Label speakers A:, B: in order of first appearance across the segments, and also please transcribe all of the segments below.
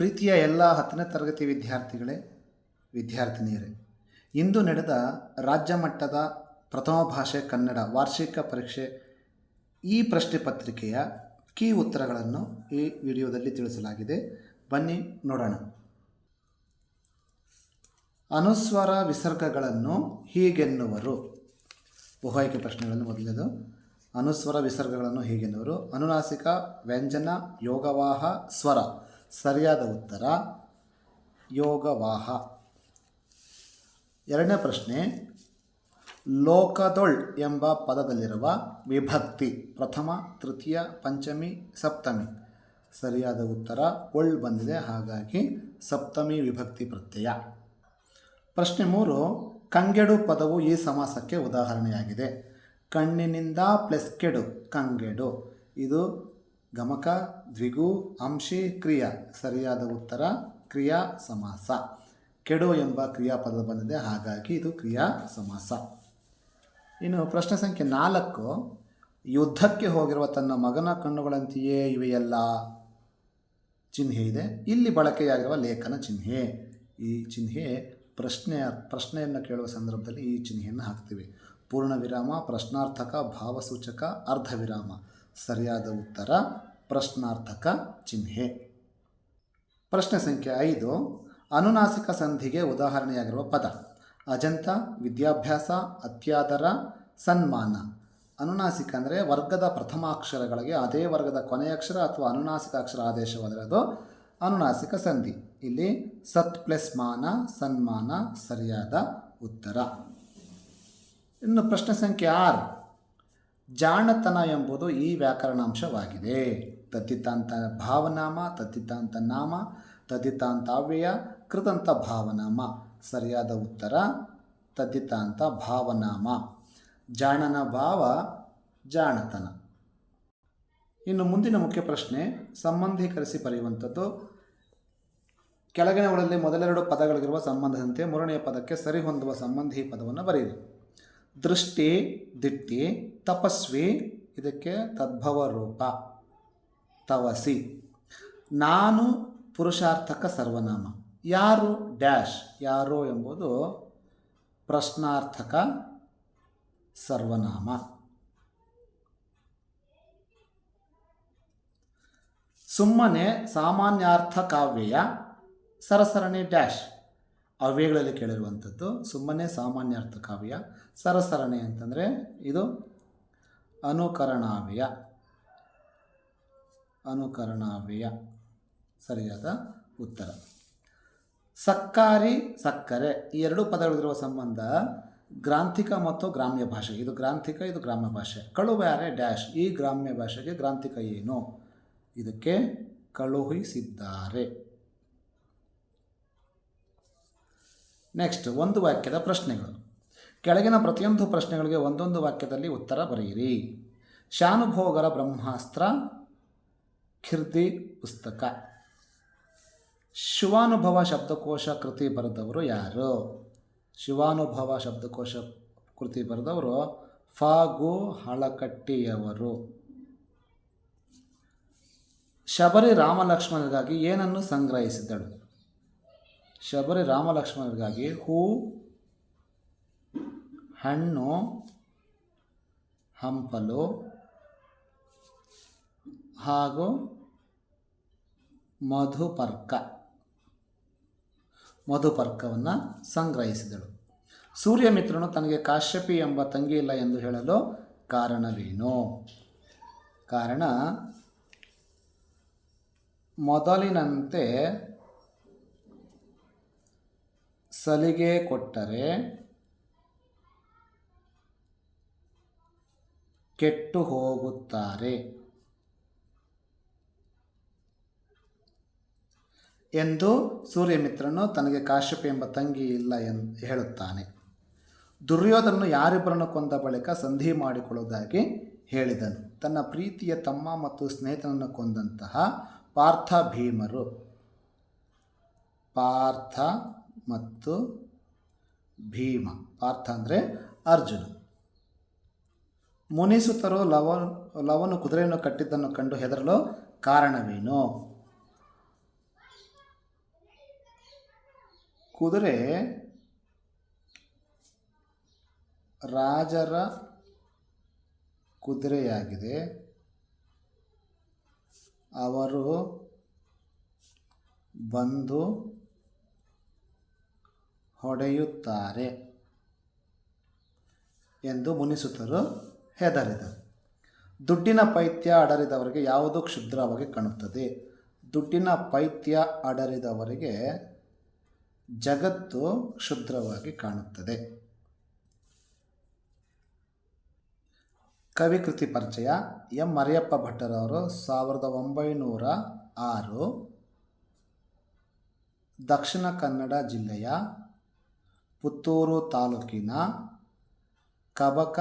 A: ಪ್ರೀತಿಯ ಎಲ್ಲ ಹತ್ತನೇ ತರಗತಿ ವಿದ್ಯಾರ್ಥಿಗಳೇ, ವಿದ್ಯಾರ್ಥಿನಿಯರೇ, ಇಂದು ನಡೆದ ರಾಜ್ಯ ಮಟ್ಟದ ಪ್ರಥಮ ಭಾಷೆ ಕನ್ನಡ ವಾರ್ಷಿಕ ಪರೀಕ್ಷೆ ಈ ಪ್ರಶ್ನೆ ಪತ್ರಿಕೆಯ ಕೀ ಉತ್ತರಗಳನ್ನು ಈ ವಿಡಿಯೋದಲ್ಲಿ ತಿಳಿಸಲಾಗಿದೆ. ಬನ್ನಿ ನೋಡೋಣ. ಅನುಸ್ವರ ವಿಸರ್ಗಗಳನ್ನು ಹೀಗೆನ್ನುವರು. ಬಹುಆಯ್ಕೆ ಪ್ರಶ್ನೆಗಳನ್ನು ಮೊದಲನೇದು. ಅನುಸ್ವರ ವಿಸರ್ಗಗಳನ್ನು ಹೀಗೆನ್ನುವರು. ಅನುನಾಸಿಕ ವ್ಯಂಜನ ಯೋಗವಾಹ ಸ್ವರ. ಸರಿಯಾದ ಉತ್ತರ, ಯೋಗವಾಹ. ಎರಡನೇ ಪ್ರಶ್ನೆ, ಲೋಕದೊಳ್ ಎಂಬ ಪದದಲ್ಲಿರುವ ವಿಭಕ್ತಿ, ಪ್ರಥಮ, ತೃತೀಯ, ಪಂಚಮಿ, ಸಪ್ತಮಿ. ಸರಿಯಾದ ಉತ್ತರ, ಒಳ್ ಬಂದಿದೆ, ಹಾಗಾಗಿ ಸಪ್ತಮಿ ವಿಭಕ್ತಿ ಪ್ರತ್ಯಯ. ಪ್ರಶ್ನೆ ಮೂರು, ಕಂಗೆಡು ಪದವು ಈ ಸಮಾಸಕ್ಕೆ ಉದಾಹರಣೆಯಾಗಿದೆ. ಕಣ್ಣಿನಿಂದ ಪ್ಲಸ್ ಕೆಡು, ಕಂಗೆಡು. ಇದು ಗಮಕ, ದ್ವಿಗು, ಅಂಶಿ, ಕ್ರಿಯಾ. ಸರಿಯಾದ ಉತ್ತರ, ಕ್ರಿಯಾ ಸಮಾಸ. ಕೆಡು ಎಂಬ ಕ್ರಿಯಾಪದ ಬಂದಿದೆ, ಹಾಗಾಗಿ ಇದು ಕ್ರಿಯಾ ಸಮಾಸ. ಇನ್ನು ಪ್ರಶ್ನೆ ಸಂಖ್ಯೆ ನಾಲ್ಕು. ಯುದ್ಧಕ್ಕೆ ಹೋಗಿರುವ ತನ್ನ ಮಗನ ಕಣ್ಣುಗಳಂತೆಯೇ ಇವೆಯಲ್ಲ? ಚಿಹ್ನೆ ಇದೆ. ಇಲ್ಲಿ ಬಳಕೆಯಾಗಿರುವ ಲೇಖನ ಚಿಹ್ನೆ. ಈ ಚಿಹ್ನೆ ಪ್ರಶ್ನೆ, ಪ್ರಶ್ನೆಯನ್ನು ಕೇಳುವ ಸಂದರ್ಭದಲ್ಲಿ ಈ ಚಿಹ್ನೆಯನ್ನು ಹಾಕ್ತೀವಿ. ಪೂರ್ಣ ವಿರಾಮ ಪ್ರಶ್ನಾರ್ಥಕ, ಭಾವಸೂಚಕ ಅರ್ಧ ವಿರಾಮ ಸರಿಯಾದ ಉತ್ತರ ಪ್ರಶ್ನಾರ್ಥಕ ಚಿಹ್ನೆ. ಪ್ರಶ್ನೆ ಸಂಖ್ಯೆ ಐದು. ಅನುನಾಸಿಕ ಸಂಧಿಗೆ ಉದಾಹರಣೆಯಾಗಿರುವ ಪದ. ಅಜಂತ, ವಿದ್ಯಾಭ್ಯಾಸ, ಅತ್ಯಾದರ, ಸನ್ಮಾನ. ಅನುನಾಸಿಕ ಅಂದರೆ ವರ್ಗದ ಪ್ರಥಮಾಕ್ಷರಗಳಿಗೆ ಅದೇ ವರ್ಗದ ಕೊನೆಯ ಅಕ್ಷರ ಅಥವಾ ಅನುನಾಸಿಕ ಅಕ್ಷರ ಆದೇಶವಾದರೆ ಅದು ಅನುನಾಸಿಕ ಸಂಧಿ. ಇಲ್ಲಿ ಸತ್ ಪ್ಲಸ್ ಮಾನ, ಸನ್ಮಾನ ಸರಿಯಾದ ಉತ್ತರ. ಇನ್ನು ಪ್ರಶ್ನೆ ಸಂಖ್ಯೆ ಆರು. ಜಾಣತನ ಎಂಬುದು ಈ ವ್ಯಾಕರಣಾಂಶವಾಗಿದೆ. ತದ್ದಿತಾಂತ ಭಾವನಾಮ ತದ್ದಿತಾಂತ ನಾಮ ತದ್ದಿತಾಂತ ಅವ್ಯಯ, ಕೃತಂತ ಭಾವನಾಮ. ಸರಿಯಾದ ಉತ್ತರ ತದ್ದಿತಾಂತ ಭಾವನಾಮ. ಜಾಣನ ಭಾವ, ಜಾಣತನ. ಇನ್ನು ಮುಂದಿನ ಮುಖ್ಯ ಪ್ರಶ್ನೆ, ಸಂಬಂಧೀಕರಿಸಿ ಬರೆಯುವಂಥದ್ದು, ಕೆಳಗಿನವುಗಳಲ್ಲಿ ಮೊದಲೆರಡು ಪದಗಳಿರುವ ಸಂಬಂಧದಂತೆ ಮೂರನೆಯ ಪದಕ್ಕೆ ಸರಿಹೊಂದುವ ಸಂಬಂಧಿ ಪದವನ್ನು ಬರೆಯಿರಿ. ದೃಷ್ಟಿ, ದಿಟ್ಟಿ ತಪಸ್ವಿ, ಇದಕ್ಕೆ ತದ್ಭವ ರೂಪ ತವಸಿ. ನಾನು ಪುರುಷಾರ್ಥಕ ಸರ್ವನಾಮ. ಯಾರು ಡ್ಯಾಶ್, ಯಾರು ಎಂಬುದು ಪ್ರಶ್ನಾರ್ಥಕ ಸರ್ವನಾಮ. ಸುಮ್ಮನೆ ಸಾಮಾನ್ಯಾರ್ಥ ಕಾವ್ಯಯ, ಸರಸರಣೆ ಡ್ಯಾಶ್. ಅವ್ಯಗಳಲ್ಲಿ ಕೇಳಿರುವಂಥದ್ದು ಸುಮ್ಮನೆ ಸಾಮಾನ್ಯಾರ್ಥ ಕಾವ್ಯ, ಸರಸರಣೆ ಅಂತಂದರೆ ಇದು ಅನುಕರಣಾವ್ಯಯ. ಅನುಕರಣಾವ್ಯಯ. ಸರಿಯಾದ ಉತ್ತರ. ಸಕ್ಕಾರಿ, ಸಕ್ಕರೆ ಈ ಎರಡು ಪದಗಳಿರುವ ಸಂಬಂಧ ಗ್ರಾಂಥಿಕ ಮತ್ತು ಗ್ರಾಮ್ಯ ಭಾಷೆ. ಇದು ಗ್ರಾಂಥಿಕ, ಇದು ಗ್ರಾಮ್ಯ ಭಾಷೆ. ಕಳುವ್ಯಾರೆ ಡ್ಯಾಶ್, ಈ ಗ್ರಾಮ್ಯ ಭಾಷೆಗೆ ಗ್ರಾಂಥಿಕ ಏನು? ಇದಕ್ಕೆ ಕಳುಹಿಸಿದ್ದಾರೆ ನೆಕ್ಸ್ಟ್, ಒಂದು ವಾಕ್ಯದ ಪ್ರಶ್ನೆಗಳು. ಕೆಳಗಿನ ಪ್ರತಿಯೊಂದು ಪ್ರಶ್ನೆಗಳಿಗೆ ಒಂದೊಂದು ವಾಕ್ಯದಲ್ಲಿ ಉತ್ತರ ಬರೆಯಿರಿ. ಶಾನುಭೋಗರ ಬ್ರಹ್ಮಾಸ್ತ್ರ ಖಿರ್ದಿ ಪುಸ್ತಕ. ಶಿವಾನುಭವ ಶಬ್ದಕೋಶ ಕೃತಿ ಬರೆದವರು ಯಾರು? ಶಿವಾನುಭವ ಶಬ್ದಕೋಶ ಕೃತಿ ಬರೆದವರು ಫಾಗು ಹಳಕಟ್ಟಿಯವರು. ಶಬರಿ ರಾಮಲಕ್ಷ್ಮಣರಿಗಾಗಿ ಏನನ್ನು ಸಂಗ್ರಹಿಸಿದಳು? ಶಬರಿ ರಾಮಲಕ್ಷ್ಮಣರಿಗಾಗಿ ಹೂ ಹಣ್ಣು, ಹಂಪಲು ಹಾಗೂ ಮಧುಪರ್ಕ. ಮಧುಪರ್ಕವನ್ನು ಸಂಗ್ರಹಿಸಿದಳು. ಸೂರ್ಯಮಿತ್ರನು ತನಗೆ ಕಾಶ್ಯಪಿ ಎಂಬ ತಂಗಿ ಇಲ್ಲ ಎಂದು ಹೇಳಲು ಕಾರಣವೇನು? ಕಾರಣ, ಮೊದಲಿನಂತೆ ಸಲಿಗೆ ಕೊಟ್ಟರೆ ಕೆಟ್ಟು ಹೋಗುತ್ತಾರೆ ಎಂದು ಸೂರ್ಯಮಿತ್ರನು ತನಗೆ ಕಾಶ್ಯಪ ಎಂಬ ತಂಗಿ ಇಲ್ಲ ಎಂದು ಹೇಳುತ್ತಾನೆ. ದುರ್ಯೋಧನನು ಯಾರಿಬ್ಬರನ್ನು ಕೊಂದ ಬಳಿಕ ಸಂಧಿ ಮಾಡಿಕೊಳ್ಳುವುದಾಗಿ ಹೇಳಿದನು. ತನ್ನ ಪ್ರೀತಿಯ ತಮ್ಮ ಮತ್ತು ಸ್ನೇಹಿತನನ್ನು ಕೊಂದಂತಹ ಪಾರ್ಥ ಭೀಮರು. ಪಾರ್ಥ ಮತ್ತು ಭೀಮ. ಪಾರ್ಥ ಅಂದರೆ ಅರ್ಜುನ. ಮುನಿಸುತ್ತರು ಲವ, ಲವನು ಕುದುರೆಯನ್ನು ಕಟ್ಟಿದ್ದನ್ನು ಕಂಡು ಹೆದರಲು ಕಾರಣವೇನು? ಕುದುರೆ ರಾಜರ ಕುದುರೆಯಾಗಿದೆ. ಅವರು ಬಂದು ಹೊಡೆಯುತ್ತಾರೆ ಎಂದು ಮುನಿಸುತ್ತರು ಹೆದರಿದರು ದುಡ್ಡಿನ ಪೈತ್ಯ ಅಡರಿದವರಿಗೆ ಯಾವುದು ಕ್ಷುದ್ರವಾಗಿ ಕಾಣುತ್ತದೆ. ದುಡ್ಡಿನ ಪೈತ್ಯ ಅಡರಿದವರಿಗೆ ಜಗತ್ತು ಕ್ಷುದ್ರವಾಗಿ ಕಾಣುತ್ತದೆ. ಕವಿಕೃತಿ ಪರಿಚಯ ಎಂ ಮರಿಯಪ್ಪ ಭಟ್ಟರವರು ಸಾವಿರದ ಒಂಬೈನೂರ ಆರು. ದಕ್ಷಿಣ ಕನ್ನಡ ಜಿಲ್ಲೆಯ ಪುತ್ತೂರು ತಾಲೂಕಿನ ಕಬಕ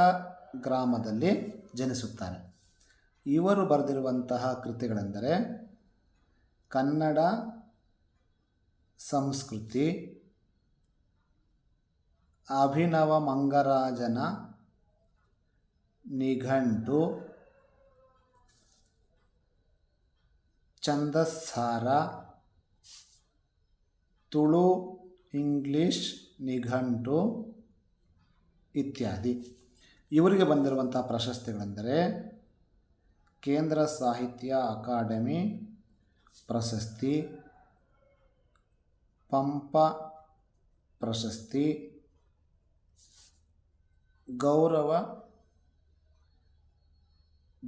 A: ಗ್ರಾಮದಲ್ಲಿ ಜನಿಸುತ್ತಾರೆ. ಇವರು ಬರೆದಿರುವಂತಹ ಕೃತಿಗಳೆಂದರೆ ಕನ್ನಡ ಸಂಸ್ಕೃತಿ, ಅಭಿನವ ಮಂಗರಾಜನ ನಿಘಂಟು ಛಂದಸ್ಸಾರ ತುಳು ಇಂಗ್ಲಿಷ್ ನಿಘಂಟು ಇತ್ಯಾದಿ. ಇವರಿಗೆ ಬಂದಿರುವಂಥ ಪ್ರಶಸ್ತಿಗಳೆಂದರೆ ಕೇಂದ್ರ ಸಾಹಿತ್ಯ ಅಕಾಡೆಮಿ ಪ್ರಶಸ್ತಿ, ಪಂಪ ಪ್ರಶಸ್ತಿ, ಗೌರವ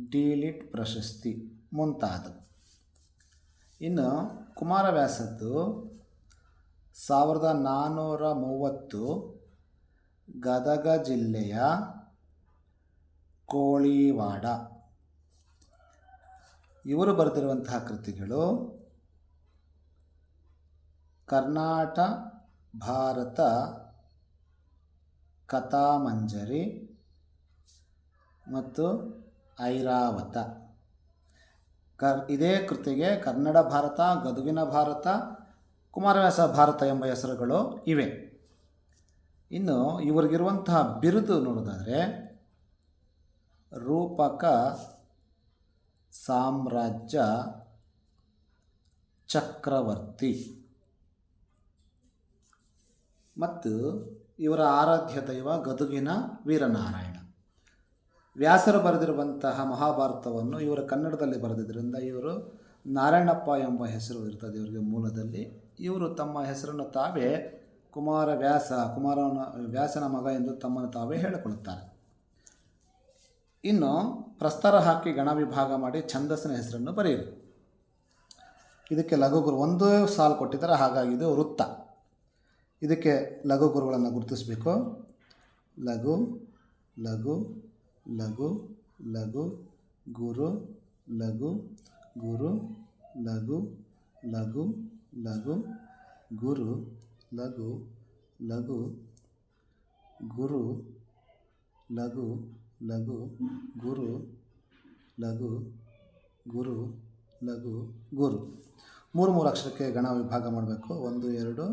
A: ಡಿಲಿಟ್ ಪ್ರಶಸ್ತಿ ಮುಂತಾದವು. ಇನ್ನು ಕುಮಾರವ್ಯಾಸದ್ದು ಸಾವಿರದ ನಾನ್ನೂರ ಮೂವತ್ತು ಗದಗ ಜಿಲ್ಲೆಯ ಕೋಳಿವಾಡ. ಇವರು ಬರೆದಿರುವಂತಹ ಕೃತಿಗಳು ಕರ್ನಾಟ, ಭಾರತ, ಕಥಾಮಂಜರಿ ಮತ್ತು ಐರಾವತ. ಕರ್, ಇದೇ ಕೃತಿಗೆ ಕನ್ನಡ ಭಾರತ, ಗದುಗಿನ ಭಾರತ, ಕುಮಾರವ್ಯಾಸ ಭಾರತ ಎಂಬ ಹೆಸರುಗಳು ಇವೆ. ಇನ್ನು ಇವರಿಗಿರುವಂತಹ ಬಿರುದು ನೋಡೋದಾದರೆ ರೂಪಕ ಸಾಮ್ರಾಜ್ಯ ಚಕ್ರವರ್ತಿ. ಮತ್ತು ಇವರ ಆರಾಧ್ಯ ದೈವ ಗದುಗಿನ ವೀರನಾರಾಯಣ. ವ್ಯಾಸರು ಬರೆದಿರುವಂತಹ ಮಹಾಭಾರತವನ್ನು ಇವರು ಕನ್ನಡದಲ್ಲಿ ಬರೆದಿದ್ದರಿಂದ ಇವರು ನಾರಾಯಣಪ್ಪ ಎಂಬ ಹೆಸರು ಇರ್ತದೆ ಇವರಿಗೆ ಮೂಲದಲ್ಲಿ. ಇವರು ತಮ್ಮ ಹೆಸರನ್ನು ತಾವೇ ಕುಮಾರ ವ್ಯಾಸ, ಕುಮಾರನ ವ್ಯಾಸನ ಮಗ ಎಂದು ತಮ್ಮನ್ನು ತಾವೇ ಹೇಳಿಕೊಳ್ಳುತ್ತಾರೆ. ಇನ್ನು ಪ್ರಸ್ತಾರ ಹಾಕಿ ಗಣ ವಿಭಾಗ ಮಾಡಿ ಛಂದಸ್ಸಿನ ಹೆಸರನ್ನು ಬರೆಯಿರಿ. ಇದಕ್ಕೆ ಲಘುಗುರು ಒಂದು ಸಾಲು ಕೊಟ್ಟಿದ್ದಾರೆ, ಹಾಗಾಗಿ ಇದು ವೃತ್ತ. ಇದಕ್ಕೆ ಲಘು ಗುರುಗಳನ್ನು ಗುರುತಿಸಬೇಕು. ಲಘು ಲಘು ಲಘು ಲಘು, ಗುರು ಲಘು ಗುರು, ಲಘು ಲಘು ಲಘು, ಗುರು, ಲಘು ಲಘು, ಗುರು, ಲಘು ಲಘು, ಗುರು ಲಘು ಗುರು ಲಘು, ಗುರು. ಮೂರು ಮೂರು ಅಕ್ಷರಕ್ಕೆ ಗಣ ವಿಭಾಗ ಮಾಡಬೇಕು. ಒಂದು, ಎರಡು,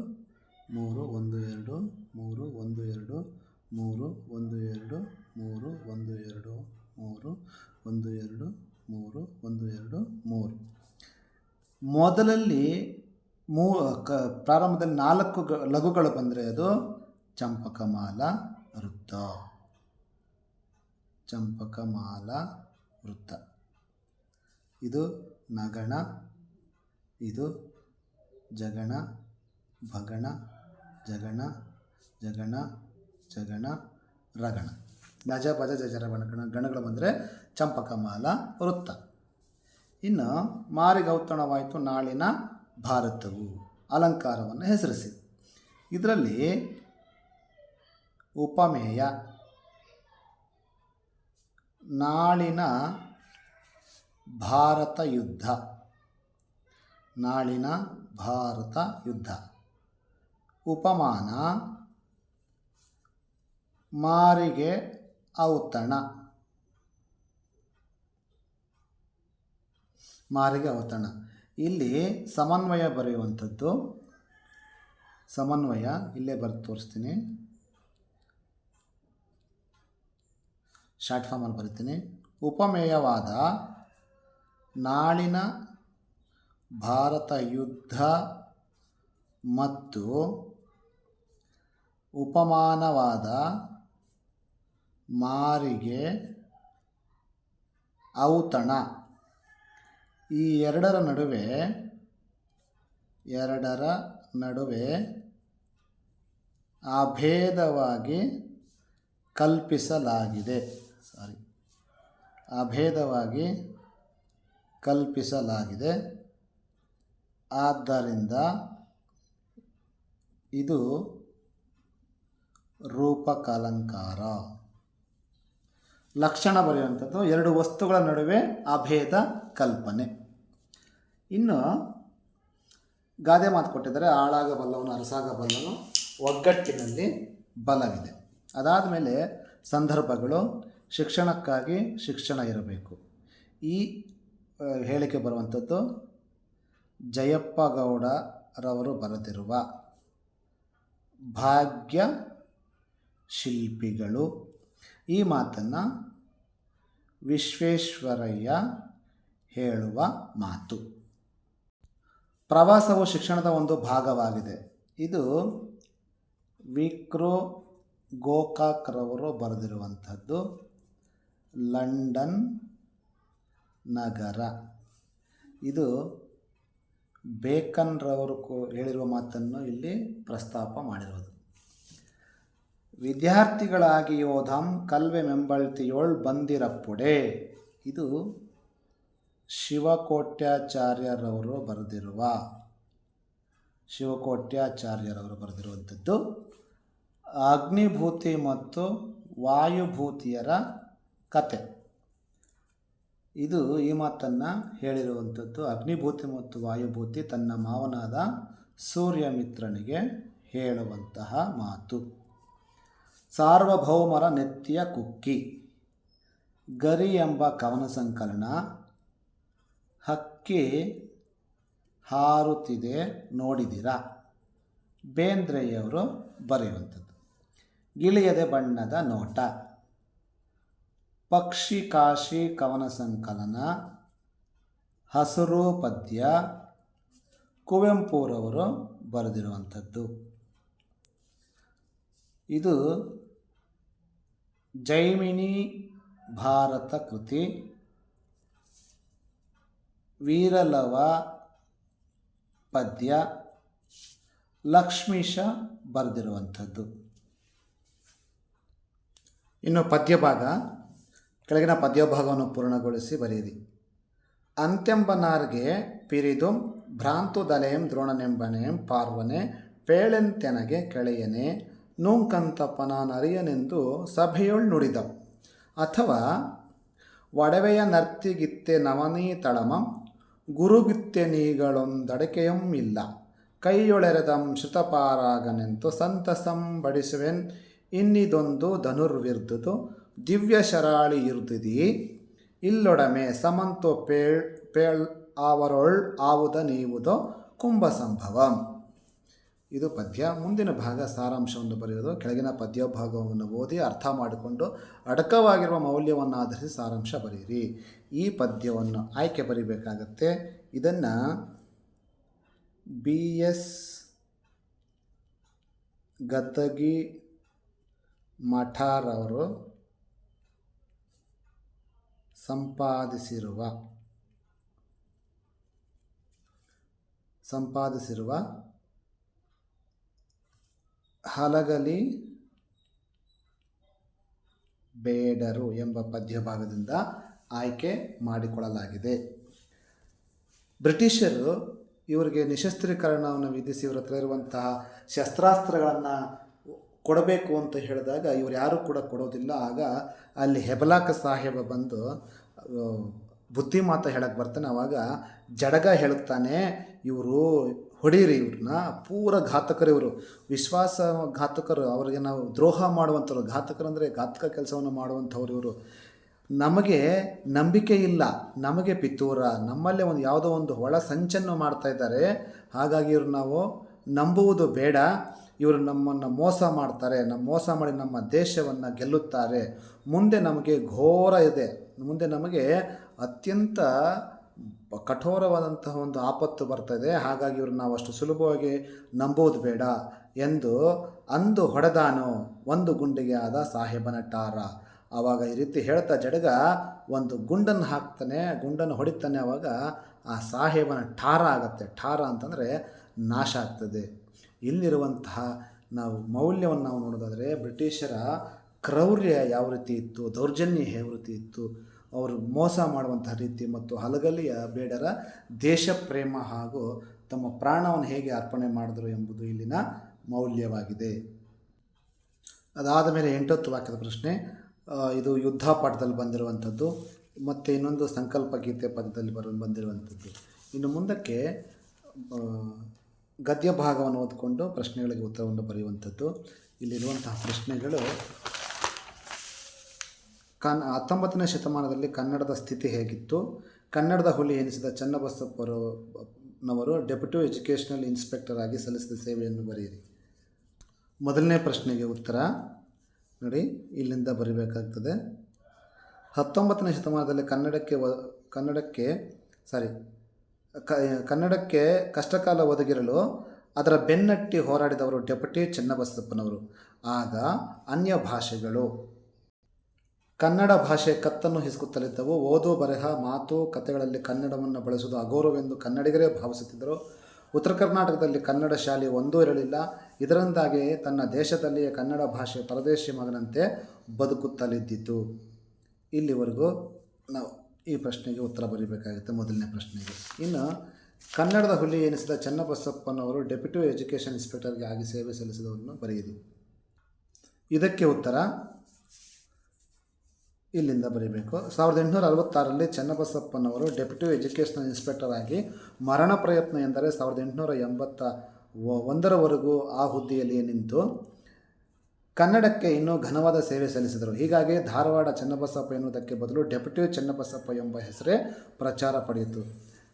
A: ಮೂರು, ಒಂದು, ಎರಡು, ಮೂರು, ಒಂದು, ಎರಡು, ಮೂರು, ಒಂದು, ಎರಡು, ಮೂರು, ಒಂದು, ಎರಡು, ಮೂರು, ಒಂದು, ಎರಡು, ಮೂರು, ಒಂದು, ಎರಡು, ಮೂರು. ಮೊದಲಲ್ಲಿ ಮೂ, ಕ, ಪ್ರಾರಂಭದಲ್ಲಿ ನಾಲ್ಕು ಲಘುಗಳು ಬಂದರೆ ಅದು ಚಂಪಕಮಾಲ, ವೃತ್ತ. ಚಂಪಕಮಾಲ ವೃತ್ತ. ಇದು ನಗಣ, ಇದು ಜಗಣ, ಭಗಣ, ಜಗಣ ಜಗಣ ಜಗಣ, ರಗಣ. ಗಜ ಭಜ ಜಜರ ಗಣ, ಗಣಗಳು ಬಂದರೆ ಚಂಪಕಮಾಲ ವೃತ್ತ. ಇನ್ನು ಮಾರಿಗೌತಣವಾಯಿತು ನಾಳಿನ ಭಾರತವು, ಅಲಂಕಾರವನ್ನು ಹೆಸರಿಸಿ. ಇದರಲ್ಲಿ ಉಪಮೇಯ ನಾಳಿನ ಭಾರತ ಯುದ್ಧ. ನಾಳಿನ ಭಾರತ ಯುದ್ಧ. ಉಪಮಾನ. ಮಾರಿಗೆ ಔತಣ. ಮಾರಿಗೆ ಔತಣ. ಇಲ್ಲಿ ಸಮನ್ವಯ ಬರೆಯುವಂಥದ್ದು. ಸಮನ್ವಯ ಇಲ್ಲೇ ಬರೆದು ತೋರಿಸ್ತೀನಿ. ಶಾರ್ಟ್ ಫಾರ್ಮಲ್ಲಿ ಬರಿತೀನಿ. ಉಪಮೇಯವಾದ ನಾಳಿನ ಭಾರತ ಯುದ್ಧ ಮತ್ತು ಉಪಮಾನವಾದ ಮಾರಿಗೆ ಔತಣ. ಈ ಎರಡರ ನಡುವೆ ಎರಡರ ನಡುವೆ ಅಭೇದವಾಗಿ ಕಲ್ಪಿಸಲಾಗಿದೆ. ಅಭೇದವಾಗಿ ಕಲ್ಪಿಸಲಾಗಿದೆ. ಆದ್ದರಿಂದ ಇದು ರೂಪಕಲಂಕಾರ. ಲಕ್ಷಣ ಬರೆಯುವಂಥದ್ದು ಎರಡು ವಸ್ತುಗಳ ನಡುವೆ ಅಭೇದ ಕಲ್ಪನೆ. ಇನ್ನು ಗಾದೆ ಮಾತು ಕೊಟ್ಟಿದ್ದಾರೆ ಹಾಳಾಗಬಲ್ಲವನು ಅರಸಾಗಬಲ್ಲನು ಒಗ್ಗಟ್ಟಿನಲ್ಲಿ ಬಲವಿದೆ. ಅದಾದ ಮೇಲೆ ಸಂದರ್ಭಗಳು ಶಿಕ್ಷಣಕ್ಕಾಗಿ ಶಿಕ್ಷಣ ಇರಬೇಕು. ಈ ಹೇಳಿಕೆ ಬರುವಂಥದ್ದು ಜಯಪ್ಪ ಗೌಡರವರು ಬರೆದಿರುವ ಭಾಗ್ಯ ಶಿಲ್ಪಿಗಳು. ಈ ಮಾತನ್ನು ವಿಶ್ವೇಶ್ವರಯ್ಯ ಹೇಳುವ ಮಾತು. ಪ್ರವಾಸವು ಶಿಕ್ಷಣದ ಒಂದು ಭಾಗವಾಗಿದೆ. ಇದು ವಿಕ್ರೋ ಗೋಕಾಕ್ರವರು ಬರೆದಿರುವಂಥದ್ದು. ಲಂಡನ್ ನಗರ. ಇದು ಬೇಕನ್ರವರು ಕೋ- ಹೇಳಿರುವ ಮಾತನ್ನು ಇಲ್ಲಿ ಪ್ರಸ್ತಾಪ ಮಾಡಿರುವುದು. ವಿದ್ಯಾರ್ಥಿಗಳಾಗಿ ಯೋಧಂ ಕಲ್ವೆ ಮೆಂಬಳ್ತಿಯೋಳ್ ಬಂದಿರಪ್ಪುಡೆ. ಇದು ಶಿವಕೋಟ್ಯಾಚಾರ್ಯರವರು ಬರೆದಿರುವ, ಶಿವಕೋಟ್ಯಾಚಾರ್ಯರವರು ಬರೆದಿರುವಂಥದ್ದು. ಅಗ್ನಿಭೂತಿ ಮತ್ತು ವಾಯುಭೂತಿಯರ ಕತೆ. ಇದು ಈ ಮಾತನ್ನು ಹೇಳಿರುವಂಥದ್ದು ಅಗ್ನಿಭೂತಿ ಮತ್ತು ವಾಯುಭೂತಿ ತನ್ನ ಮಾವನಾದ ಸೂರ್ಯಮಿತ್ರನಿಗೆ ಹೇಳುವಂತಹ ಮಾತು. ಸಾರ್ವಭೌಮರ ನೆತ್ತಿಯ ಕುಕ್ಕಿ. ಗರಿ ಎಂಬ ಕವನ ಸಂಕಲನ ಹಕ್ಕಿ ಹಾರುತ್ತಿದೆ ನೋಡಿದಿರ? ಬೇಂದ್ರೆಯವರು ಬರೆಯುವಂಥದ್ದು. ಗಿಳಿಯದೆ ಬಣ್ಣದ ನೋಟ. ಪಕ್ಷಿ ಕಾಶಿ ಕವನ ಸಂಕಲನ ಹಸರು ಪದ್ಯ ಕುವೆಂಪುರವರು ಬರೆದಿರುವಂಥದ್ದು. ಇದು ಜೈಮಿನಿ ಭಾರತ ಕೃತಿ, ವೀರಲವ ಪದ್ಯ, ಲಕ್ಷ್ಮೀಶ ಬರೆದಿರುವಂಥದ್ದು. ಇನ್ನು ಪದ್ಯಭಾಗ ಕೆಳಗಿನ ಪದ್ಯಭಾಗವನ್ನು ಪೂರ್ಣಗೊಳಿಸಿ ಬರೆಯಿರಿ. ಅಂತ್ಯಂಬನಾರ್ಗೆ ಪಿರಿದು ಭ್ರಾಂತು ದಲೆಯಂ ದ್ರೋಣನೆಂಬನೆಂ ಪಾರ್ವನೆ ಪೇಳೆಂತೆನಗೆ ಕೆಳೆಯನೆ ನೂಂಕಂತಪ್ಪನಾನರಿಯನೆಂದು ಸಭೆಯೊಳ್ ನುಡಿದ. ಅಥವಾ ಒಡವೆಯ ನರ್ತಿಗಿತ್ತೆ ನವನೀ ತಳಮಂ ಗುರುಗಿತ್ತೆ ನೀಗಳೊಂದಡಕೆಯಂ ಇಲ್ಲ. ಕೈಯೊಳೆರೆದಂ ಶ್ರುತಪಾರಾಗನೆಂತು ಸಂತಸಂ ಬಡಿಸುವೆನ್. ಇನ್ನಿದೊಂದು ಧನುರ್ವಿರ್ದುದು ದಿವ್ಯ ಶರಾಳಿ ಇರ್ದುದಿ ಇಲ್ಲೊಡಮೆ ಸಮಂತೋ ಪೇಳ್ ಪೇಳ್ ಆವರೊಳ್ ಆವುದ ನೀವುದೋ ಕುಂಭ ಸಂಭವಂ. ಇದು ಪದ್ಯ. ಮುಂದಿನ ಭಾಗ ಸಾರಾಂಶವನ್ನು ಬರೆಯೋದು. ಕೆಳಗಿನ ಪದ್ಯ ಭಾಗವನ್ನು ಓದಿ ಅರ್ಥ ಮಾಡಿಕೊಂಡು ಅಡಕವಾಗಿರುವ ಮೌಲ್ಯವನ್ನು ಆಧರಿಸಿ ಸಾರಾಂಶ ಬರೆಯಿರಿ. ಈ ಪದ್ಯವನ್ನು ಆಯ್ಕೆ ಬರೀಬೇಕಾಗತ್ತೆ. ಇದನ್ನು ಬಿ ಎಸ್ ಗದ್ದಗಿ ಮಠಾರವರು ಸಂಪಾದಿಸಿರುವ ಸಂಪಾದಿಸಿರುವ ಹಲಗಲಿ ಬೇಡರು ಎಂಬ ಪದ್ಯಭಾಗದಿಂದ ಆಯ್ಕೆ ಮಾಡಿಕೊಳ್ಳಲಾಗಿದೆ. ಬ್ರಿಟಿಷರು ಇವರಿಗೆ ನಿಶಸ್ತ್ರೀಕರಣವನ್ನು ವಿಧಿಸಿ ಇವ್ರ ಹತ್ರ ಇರುವಂತಹ ಶಸ್ತ್ರಾಸ್ತ್ರಗಳನ್ನು ಕೊಡಬೇಕು ಅಂತ ಹೇಳಿದಾಗ ಇವ್ರು ಯಾರೂ ಕೂಡ ಕೊಡೋದಿಲ್ಲ. ಆಗ ಅಲ್ಲಿ ಹೆಬಲಾಕ ಸಾಹೇಬ ಬಂದು ಬುದ್ಧಿ ಮಾತು ಹೇಳಕ್ಕೆ ಬರ್ತಾನೆ. ಅವಾಗ ಜಡಗ ಹೇಳುತ್ತಾನೆ, ಇವರು ಹೊಡೀರಿ ಇವ್ರನ್ನ ಪೂರ ಘಾತಕರು ಇವರು. ವಿಶ್ವಾಸ ಘಾತಕರು ಅವರಿಗೆ ನಾವು ದ್ರೋಹ ಮಾಡುವಂಥವ್ರು, ಘಾತಕರು ಅಂದರೆ ಘಾತಕ ಕೆಲಸವನ್ನು ಮಾಡುವಂಥವ್ರು ಇವರು. ನಮಗೆ ನಂಬಿಕೆ ಇಲ್ಲ, ನಮಗೆ ಪಿತೂರ, ನಮ್ಮಲ್ಲೇ ಒಂದು ಯಾವುದೋ ಒಂದು ಒಳ ಸಂಚನ್ನು ಮಾಡ್ತಾ ಇದ್ದಾರೆ. ಹಾಗಾಗಿ ಇವ್ರು ನಾವು ನಂಬುವುದು ಬೇಡ. ಇವರು ನಮ್ಮನ್ನು ಮೋಸ ಮಾಡ್ತಾರೆ ನಮ್ಮ ಮೋಸ ಮಾಡಿ ನಮ್ಮ ದೇಶವನ್ನು ಗೆಲ್ಲುತ್ತಾರೆ. ಮುಂದೆ ನಮಗೆ ಘೋರ ಇದೆ. ಮುಂದೆ ನಮಗೆ ಅತ್ಯಂತ ಕಠೋರವಾದಂತಹ ಒಂದು ಆಪತ್ತು ಬರ್ತದೆ ಹಾಗಾಗಿ ಇವ್ರನ್ನ ನಾವು ಅಷ್ಟು ಸುಲಭವಾಗಿ ನಂಬುವುದು ಬೇಡ ಎಂದು ಅಂದು ಹೊಡೆದಾನು ಒಂದು ಗುಂಡಿಗೆ ಆದ ಸಾಹೇಬನ ಟಾರ. ಆವಾಗ ಈ ರೀತಿ ಹೇಳ್ತಾ ಜಡಗ ಒಂದು ಗುಂಡನ್ನು ಹಾಕ್ತಾನೆ, ಗುಂಡನ್ನು ಹೊಡಿತಾನೆ. ಆವಾಗ ಆ ಸಾಹೇಬನ ಠಾರ ಆಗುತ್ತೆ. ಠಾರ ಅಂತಂದರೆ ನಾಶ ಆಗ್ತದೆ. ಇಲ್ಲಿರುವಂತಹ ನಾವು ಮೌಲ್ಯವನ್ನು ನಾವು ನೋಡೋದಾದರೆ ಬ್ರಿಟಿಷರ ಕ್ರೌರ್ಯ ಯಾವ ರೀತಿ ಇತ್ತು, ದೌರ್ಜನ್ಯ ಯಾವ ರೀತಿ ಇತ್ತು, ಅವರು ಮೋಸ ಮಾಡುವಂತಹ ರೀತಿ ಮತ್ತು ಹಲಗಲಿಯ ಬೇಡರ ದೇಶ ಪ್ರೇಮ ಹಾಗೂ ತಮ್ಮ ಪ್ರಾಣವನ್ನು ಹೇಗೆ ಅರ್ಪಣೆ ಮಾಡಿದರು ಎಂಬುದು ಇಲ್ಲಿನ ಮೌಲ್ಯವಾಗಿದೆ. ಅದಾದ ಮೇಲೆ ಎಂಟತ್ತು ವಾಕ್ಯದ ಪ್ರಶ್ನೆ ಇದು ಯುದ್ಧ ಪಾಠದಲ್ಲಿ ಬಂದಿರುವಂಥದ್ದು ಮತ್ತು ಇನ್ನೊಂದು ಸಂಕಲ್ಪ ಗೀತೆ ಪದದಲ್ಲಿ ಬರ, ಬಂದಿರುವಂಥದ್ದು. ಇನ್ನು ಮುಂದಕ್ಕೆ ಗದ್ಯ ಭಾಗವನ್ನು ಓದಿಕೊಂಡು ಪ್ರಶ್ನೆಗಳಿಗೆ ಉತ್ತರವನ್ನು ಬರೆಯುವಂಥದ್ದು. ಇಲ್ಲಿರುವಂತಹ ಪ್ರಶ್ನೆಗಳು, ಕನ್, ಹತ್ತೊಂಬತ್ತನೇ ಶತಮಾನದಲ್ಲಿ ಕನ್ನಡದ ಸ್ಥಿತಿ ಹೇಗಿತ್ತು? ಕನ್ನಡದ ಹುಲಿ ಎನಿಸಿದ ಚನ್ನಬಸಪ್ಪರವರು ಡೆಪ್ಯೂಟಿ ಎಜುಕೇಷನಲ್ ಇನ್ಸ್ಪೆಕ್ಟರ್ ಆಗಿ ಸಲ್ಲಿಸಿದ ಸೇವೆಯನ್ನು ಬರೆಯಿರಿ. ಮೊದಲನೇ ಪ್ರಶ್ನೆಗೆ ಉತ್ತರ. ನೋಡಿ, ಇಲ್ಲಿಂದ ಬರೀಬೇಕಾಗ್ತದೆ. ಹತ್ತೊಂಬತ್ತನೇ ಶತಮಾನದಲ್ಲಿ ಕನ್ನಡಕ್ಕೆ ಕನ್ನಡಕ್ಕೆ ಸಾರಿ ಕನ್ನಡಕ್ಕೆ ಕಷ್ಟಕಾಲ ಒದಗಿರಲು ಅದರ ಬೆನ್ನಟ್ಟಿ ಹೋರಾಡಿದವರು ಡೆಪ್ಯೂಟಿ ಚೆನ್ನಬಸಪ್ಪನವರು. ಆಗ ಅನ್ಯ ಭಾಷೆಗಳು. ಕನ್ನಡ ಭಾಷೆ ಕತ್ತನ್ನು ಹಿಸುಕುತ್ತಲಿದ್ದವು. ಓದು, ಬರೆಹ, ಮಾತು, ಕತೆಗಳಲ್ಲಿ ಕನ್ನಡವನ್ನು ಬಳಸುವುದು ಅಗೌರವೆಂದು ಕನ್ನಡಿಗರೇ ಭಾವಿಸುತ್ತಿದ್ದರು. ಉತ್ತರ ಕರ್ನಾಟಕದಲ್ಲಿ ಕನ್ನಡ ಶಾಲೆ ಒಂದೂ ಇರಲಿಲ್ಲ. ಇದರಿಂದಾಗಿ ತನ್ನ ದೇಶದಲ್ಲಿಯೇ ಕನ್ನಡ ಭಾಷೆ ಪರದೇಶಿ ಮಗನಂತೆ ಬದುಕುತ್ತಲಿದ್ದಿತು. ಇಲ್ಲಿವರೆಗೂ ನಾವು ಈ ಪ್ರಶ್ನೆಗೆ ಉತ್ತರ ಬರೀಬೇಕಾಗುತ್ತೆ ಮೊದಲನೇ ಪ್ರಶ್ನೆಗೆ. ಇನ್ನು ಕನ್ನಡದ ಹುಲಿ ಎನಿಸಿದ ಚನ್ನಬಸಪ್ಪನವರು ಡೆಪ್ಯೂಟಿ ಎಜುಕೇಷನ್ ಇನ್ಸ್ಪೆಕ್ಟರ್ಗೆ ಆಗಿ ಸೇವೆ ಸಲ್ಲಿಸಿದವರನ್ನು ಬರೆಯಿರಿ. ಇದಕ್ಕೆ ಉತ್ತರ ಇಲ್ಲಿಂದ ಬರೀಬೇಕು. ಸಾವಿರದ ಎಂಟುನೂರ ಅರವತ್ತಾರರಲ್ಲಿ ಚನ್ನಬಸಪ್ಪನವರು ಡೆಪ್ಯೂಟಿ ಎಜುಕೇಷನಲ್ ಇನ್ಸ್ಪೆಕ್ಟರ್ ಆಗಿ ಮರಣ ಪ್ರಯತ್ನ ಎಂದರೆ ಸಾವಿರದ ಎಂಟುನೂರ ಎಂಬತ್ತ ಒಂದರವರೆಗೂ ಆ ಹುದ್ದೆಯಲ್ಲಿ ನಿಂತು ಕನ್ನಡಕ್ಕೆ ಇನ್ನೂ ಘನವಾದ ಸೇವೆ ಸಲ್ಲಿಸಿದರು. ಹೀಗಾಗಿ ಧಾರವಾಡ ಚನ್ನಬಸಪ್ಪ ಎನ್ನುವುದಕ್ಕೆ ಬದಲು ಡೆಪ್ಯೂಟಿ ಚನ್ನಬಸಪ್ಪ ಎಂಬ ಹೆಸರೇ ಪ್ರಚಾರ ಪಡೆಯಿತು.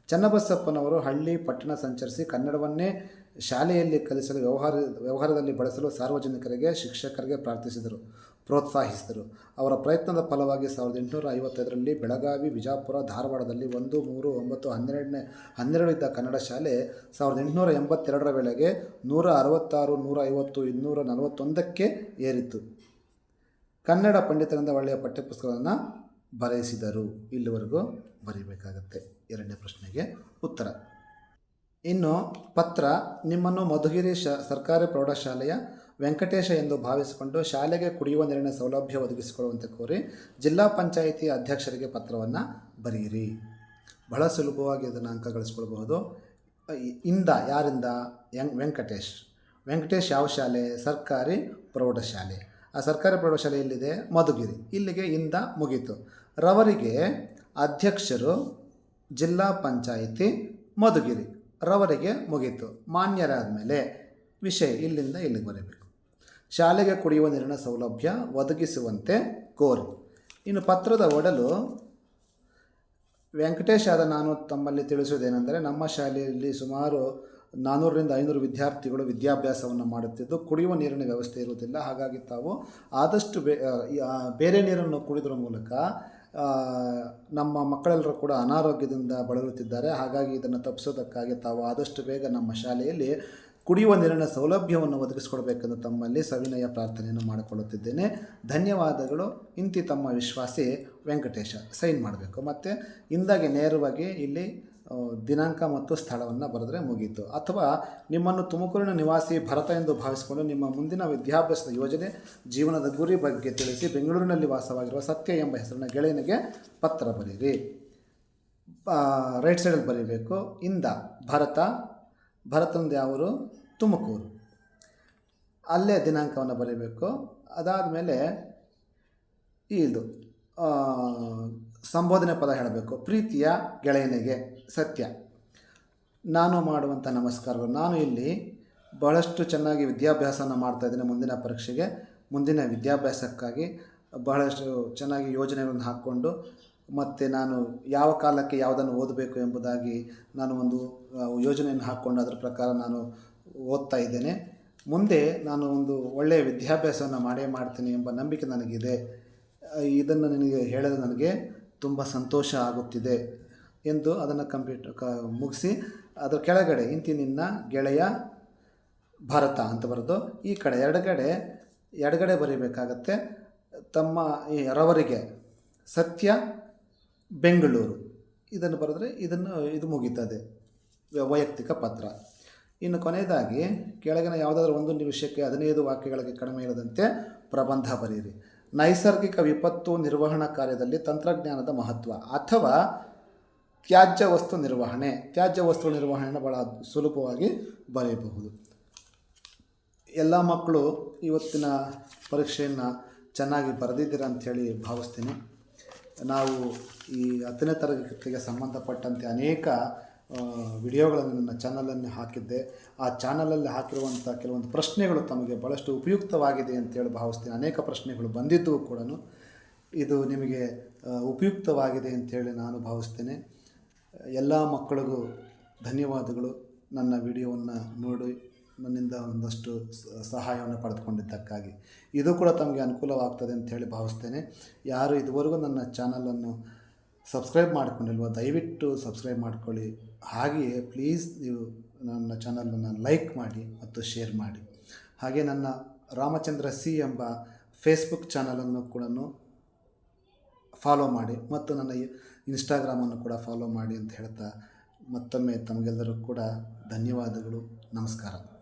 A: ಚನ್ನಬಸಪ್ಪನವರು ಹಳ್ಳಿ ಪಟ್ಟಣ ಸಂಚರಿಸಿ ಕನ್ನಡವನ್ನೇ ಶಾಲೆಯಲ್ಲಿ ಕಲಿಸಲು ವ್ಯವಹಾರ ವ್ಯವಹಾರದಲ್ಲಿ ಬಳಸಲು ಸಾರ್ವಜನಿಕರಿಗೆ ಶಿಕ್ಷಕರಿಗೆ ಪ್ರಾರ್ಥಿಸಿದರು. ಪ್ರೋತ್ಸಾಹಿಸಿದರು. ಅವರ ಪ್ರಯತ್ನದ ಫಲವಾಗಿ ಸಾವಿರದ ಎಂಟುನೂರ ಐವತ್ತೈದರಲ್ಲಿ ಬೆಳಗಾವಿ, ವಿಜಾಪುರ, ಧಾರವಾಡದಲ್ಲಿ ಒಂದು, ಮೂರು, ಒಂಬತ್ತು, ಹನ್ನೆರಡನೇ ಹನ್ನೆರಡು ಇದ್ದ ಕನ್ನಡ ಶಾಲೆ ಸಾವಿರದ ಎಂಟುನೂರ ಎಂಬತ್ತೆರಡರ ವೇಳೆಗೆ ನೂರ ಅರವತ್ತಾರು ನೂರ ಐವತ್ತು ಇನ್ನೂರ ನಲವತ್ತೊಂದಕ್ಕೆ ಏರಿತು ಕನ್ನಡ ಪಂಡಿತರಿಂದ ಒಳ್ಳೆಯ ಪಠ್ಯಪುಸ್ತಕಗಳನ್ನು ಬರೆಯಿಸಿದರು ಇಲ್ಲಿವರೆಗೂ ಬರೀಬೇಕಾಗತ್ತೆ. ಎರಡನೇ ಪ್ರಶ್ನೆಗೆ ಉತ್ತರ. ಇನ್ನು ಪತ್ರ, ನಿಮ್ಮನ್ನು ಮಧುಗಿರಿ ಶ, ಸರ್ಕಾರಿ ಪ್ರೌಢಶಾಲೆಯ ವೆಂಕಟೇಶ ಎಂದು ಭಾವಿಸಿಕೊಂಡು ಶಾಲೆಗೆ ಕುಡಿಯುವ ನೀರಿನ ಸೌಲಭ್ಯ ಒದಗಿಸಿಕೊಡುವಂತೆ ಕೋರಿ ಜಿಲ್ಲಾ ಪಂಚಾಯಿತಿ ಅಧ್ಯಕ್ಷರಿಗೆ ಪತ್ರವನ್ನು ಬರೆಯಿರಿ. ಬಹಳ ಸುಲಭವಾಗಿ ಅದನ್ನು ಅಂಕ ಗಳಿಸ್ಕೊಳ್ಬಹುದು ಇಂದ ಯಾರಿಂದ? ಯಂಗ್ ವೆಂಕಟೇಶ್. ವೆಂಕಟೇಶ್ ಯಾವ ಶಾಲೆ? ಸರ್ಕಾರಿ ಪ್ರೌಢಶಾಲೆ. ಆ ಸರ್ಕಾರಿ ಪ್ರೌಢಶಾಲೆ ಎಲ್ಲಿದೆ? ಮಧುಗಿರಿ. ಇಲ್ಲಿಗೆ ಇಂದ ಮುಗೀತು. ರವರಿಗೆ ಅಧ್ಯಕ್ಷರು ಜಿಲ್ಲಾ ಪಂಚಾಯಿತಿ ಮಧುಗಿರಿ. ರವರಿಗೆ ಮುಗೀತು. ಮಾನ್ಯರಾದ ಮೇಲೆ ವಿಷಯ ಇಲ್ಲಿಂದ ಇಲ್ಲಿಗೆ ಬರೀಬೇಕು. ಶಾಲೆಗೆ ಕುಡಿಯುವ ನೀರಿನ ಸೌಲಭ್ಯ ಒದಗಿಸುವಂತೆ ಕೋರಿ. ಇನ್ನು ಪತ್ರದ ಒಡಲು ವೆಂಕಟೇಶ್ ಆದ ನಾನು ತಮ್ಮಲ್ಲಿ ತಿಳಿಸುವುದೇನೆಂದರೆ, ನಮ್ಮ ಶಾಲೆಯಲ್ಲಿ ಸುಮಾರು ನಾನ್ನೂರರಿಂದ ಐನೂರು ವಿದ್ಯಾರ್ಥಿಗಳು ವಿದ್ಯಾಭ್ಯಾಸವನ್ನು ಮಾಡುತ್ತಿದ್ದು, ಕುಡಿಯುವ ನೀರಿನ ವ್ಯವಸ್ಥೆ ಇರುವುದಿಲ್ಲ. ಹಾಗಾಗಿ ತಾವು ಆದಷ್ಟು ಬೇರೆ ನೀರನ್ನು ಕುಡಿದ್ರ ಮೂಲಕ ನಮ್ಮ ಮಕ್ಕಳೆಲ್ಲರೂ ಕೂಡ ಅನಾರೋಗ್ಯದಿಂದ ಬಳಲುತ್ತಿದ್ದಾರೆ. ಹಾಗಾಗಿ ಇದನ್ನು ತಪ್ಪಿಸೋದಕ್ಕಾಗಿ ತಾವು ಆದಷ್ಟು ಬೇಗ ನಮ್ಮ ಶಾಲೆಯಲ್ಲಿ ಕುಡಿಯುವ ನೀರಿನ ಸೌಲಭ್ಯವನ್ನು ಒದಗಿಸಿಕೊಡಬೇಕೆಂದು ತಮ್ಮಲ್ಲಿ ಸವಿನಯ ಪ್ರಾರ್ಥನೆಯನ್ನು ಮಾಡಿಕೊಳ್ಳುತ್ತಿದ್ದೇನೆ. ಧನ್ಯವಾದಗಳು. ಇಂತಿ ತಮ್ಮ ವಿಶ್ವಾಸಿ ವೆಂಕಟೇಶ. ಸೈನ್ ಮಾಡಬೇಕು. ಮತ್ತು ಇಂದಾಗಿ ನೇರವಾಗಿ ಇಲ್ಲಿ ದಿನಾಂಕ ಮತ್ತು ಸ್ಥಳವನ್ನು ಬರೆದ್ರೆ ಮುಗೀತು. ಅಥವಾ ನಿಮ್ಮನ್ನು ತುಮಕೂರಿನ ನಿವಾಸಿ ಭರತ ಎಂದು ಭಾವಿಸಿಕೊಂಡು ನಿಮ್ಮ ಮುಂದಿನ ವಿದ್ಯಾಭ್ಯಾಸದ ಯೋಜನೆ ಜೀವನದ ಗುರಿ ಬಗ್ಗೆ ತಿಳಿಸಿ ಬೆಂಗಳೂರಿನಲ್ಲಿ ವಾಸವಾಗಿರುವ ಸತ್ಯ ಎಂಬ ಹೆಸರಿನ ಗೆಳೆಯನಿಗೆ ಪತ್ರ ಬರೀರಿ ರೈಟ್ ಸೈಡಲ್ಲಿ ಬರೀಬೇಕು. ಇಂದ ಭರತ ಭರತಂದು ಯಾವರು ತುಮಕೂರು. ಅಲ್ಲೇ ದಿನಾಂಕವನ್ನು ಬರೀಬೇಕು. ಅದಾದಮೇಲೆ ಇದು ಆ, ಸಂಬೋಧನೆ ಪದ ಹೇಳಬೇಕು. ಪ್ರೀತಿಯ ಗೆಳೆಯನಿಗೆ ಸತ್ಯ. ನಾನು ಮಾಡುವಂಥ ನಮಸ್ಕಾರಗಳು. ನಾನು ಇಲ್ಲಿ ಬಹಳಷ್ಟು ಚೆನ್ನಾಗಿ ವಿದ್ಯಾಭ್ಯಾಸನ ಮಾಡ್ತಾ ಇದ್ದೀನಿ ಮುಂದಿನ ಪರೀಕ್ಷೆಗೆ. ಮುಂದಿನ ವಿದ್ಯಾಭ್ಯಾಸಕ್ಕಾಗಿ ಬಹಳಷ್ಟು ಚೆನ್ನಾಗಿ ಯೋಜನೆಗಳನ್ನು ಹಾಕ್ಕೊಂಡು ಮತ್ತು ನಾನು ಯಾವ ಕಾಲಕ್ಕೆ ಯಾವುದನ್ನು ಓದಬೇಕು ಎಂಬುದಾಗಿ ನಾನು ಒಂದು ಯೋಜನೆಯನ್ನು ಹಾಕ್ಕೊಂಡು ಅದರ ಪ್ರಕಾರ ನಾನು ಓದ್ತಾ ಇದ್ದೇನೆ. ಮುಂದೆ ನಾನು ಒಂದು ಒಳ್ಳೆಯ ವಿದ್ಯಾಭ್ಯಾಸವನ್ನು ಮಾಡೇ ಮಾಡ್ತೀನಿ ಎಂಬ ನಂಬಿಕೆ ನನಗಿದೆ. ಇದನ್ನು ನನಗೆ ಹೇಳಲು ನನಗೆ ತುಂಬ ಸಂತೋಷ ಆಗುತ್ತಿದೆ ಎಂದು ಅದನ್ನು ಕಂಪ್ಲೀಟ್ ಕ, ಮುಗಿಸಿ ಅದರ ಕೆಳಗಡೆ ಇಂತಿ ನಿನ್ನ ಗೆಳೆಯ ಭಾರತ ಅಂತ ಬರೆದು ಈ ಕಡೆ ಎರಡುಗಡೆ ಎಡಗಡೆ ಬರೀಬೇಕಾಗತ್ತೆ. ತಮ್ಮ ಈ ರವರಿಗೆ ಸತ್ಯ ಬೆಂಗಳೂರು. ಇದನ್ನು ಬರೆದ್ರೆ ಇದನ್ನು, ಇದು ಮುಗೀತದೆ ವ್ಯ- ವೈಯಕ್ತಿಕ ಪತ್ರ. ಇನ್ನು ಕೊನೆಯದಾಗಿ, ಕೆಳಗಿನ ಯಾವುದಾದ್ರೂ ಒಂದು ವಿಷಯಕ್ಕೆ ಹದಿನೈದು ವಾಕ್ಯಗಳಿಗೆ ಕಡಿಮೆ ಇರದಂತೆ ಪ್ರಬಂಧ ಬರೆಯಿರಿ. ನೈಸರ್ಗಿಕ ವಿಪತ್ತು ನಿರ್ವಹಣಾ ಕಾರ್ಯದಲ್ಲಿ ತಂತ್ರಜ್ಞಾನದ ಮಹತ್ವ ಅಥವಾ ತ್ಯಾಜ್ಯ ವಸ್ತು ನಿರ್ವಹಣೆ. ತ್ಯಾಜ್ಯ ವಸ್ತು ನಿರ್ವಹಣೆಯನ್ನು ಭಾಳ ಸುಲಭವಾಗಿ ಬರೆಯಬಹುದು. ಎಲ್ಲ ಮಕ್ಕಳು ಇವತ್ತಿನ ಪರೀಕ್ಷೆಯನ್ನು ಚೆನ್ನಾಗಿ ಬರೆದಿದ್ದೀರಾ ಅಂಥೇಳಿ ಭಾವಿಸ್ತೀನಿ. ನಾವು ಈ ಹತ್ತನೇ ತರಗತಿಗೆ ಸಂಬಂಧಪಟ್ಟಂತೆ ಅನೇಕ ವಿಡಿಯೋಗಳನ್ನು ನನ್ನ ಚಾನಲಲ್ಲಿ ಹಾಕಿದ್ದೆ. ಆ ಚಾನಲಲ್ಲಿ ಹಾಕಿರುವಂಥ ಕೆಲವೊಂದು ಪ್ರಶ್ನೆಗಳು ತಮಗೆ ಭಾಳಷ್ಟು ಉಪಯುಕ್ತವಾಗಿದೆ ಅಂತೇಳಿ ಭಾವಿಸ್ತೀನಿ. ಅನೇಕ ಪ್ರಶ್ನೆಗಳು ಬಂದಿದ್ದವು ಕೂಡ ಇದು ನಿಮಗೆ ಉಪಯುಕ್ತವಾಗಿದೆ ಅಂತೇಳಿ ನಾನು ಭಾವಿಸ್ತೇನೆ. ಎಲ್ಲ ಮಕ್ಕಳಿಗೂ ಧನ್ಯವಾದಗಳು. ನನ್ನ ವಿಡಿಯೋವನ್ನು ನೋಡಿ ನನ್ನಿಂದ ಒಂದಷ್ಟು ಸಹಾಯವನ್ನು ಪಡೆದುಕೊಂಡಿದ್ದಕ್ಕಾಗಿ. ಇದು ಕೂಡ ತಮಗೆ ಅನುಕೂಲವಾಗ್ತದೆ ಅಂತ ಹೇಳಿ ಭಾವಿಸ್ತೇನೆ. ಯಾರು ಇದುವರೆಗೂ ನನ್ನ ಚಾನಲನ್ನು ಸಬ್ಸ್ಕ್ರೈಬ್ ಮಾಡಿಕೊಂಡಿಲ್ವೋ, ದಯವಿಟ್ಟು ಸಬ್ಸ್ಕ್ರೈಬ್ ಮಾಡಿಕೊಳ್ಳಿ. ಹಾಗೆಯೇ ಪ್ಲೀಸ್ ನೀವು ನನ್ನ ಚಾನಲನ್ನು ಲೈಕ್ ಮಾಡಿ ಮತ್ತು ಶೇರ್ ಮಾಡಿ. ಹಾಗೆ ನನ್ನ ರಾಮಚಂದ್ರ ಸಿ ಎಂಬ ಫೇಸ್ಬುಕ್ ಚಾನಲನ್ನು ಕೂಡ ಫಾಲೋ ಮಾಡಿ ಮತ್ತು ನನ್ನ ಇನ್ಸ್ಟಾಗ್ರಾಮನ್ನು ಕೂಡ ಫಾಲೋ ಮಾಡಿ ಅಂತ ಹೇಳ್ತಾ ಮತ್ತೊಮ್ಮೆ ತಮಗೆಲ್ಲರೂ ಕೂಡ ಧನ್ಯವಾದಗಳು. ನಮಸ್ಕಾರ.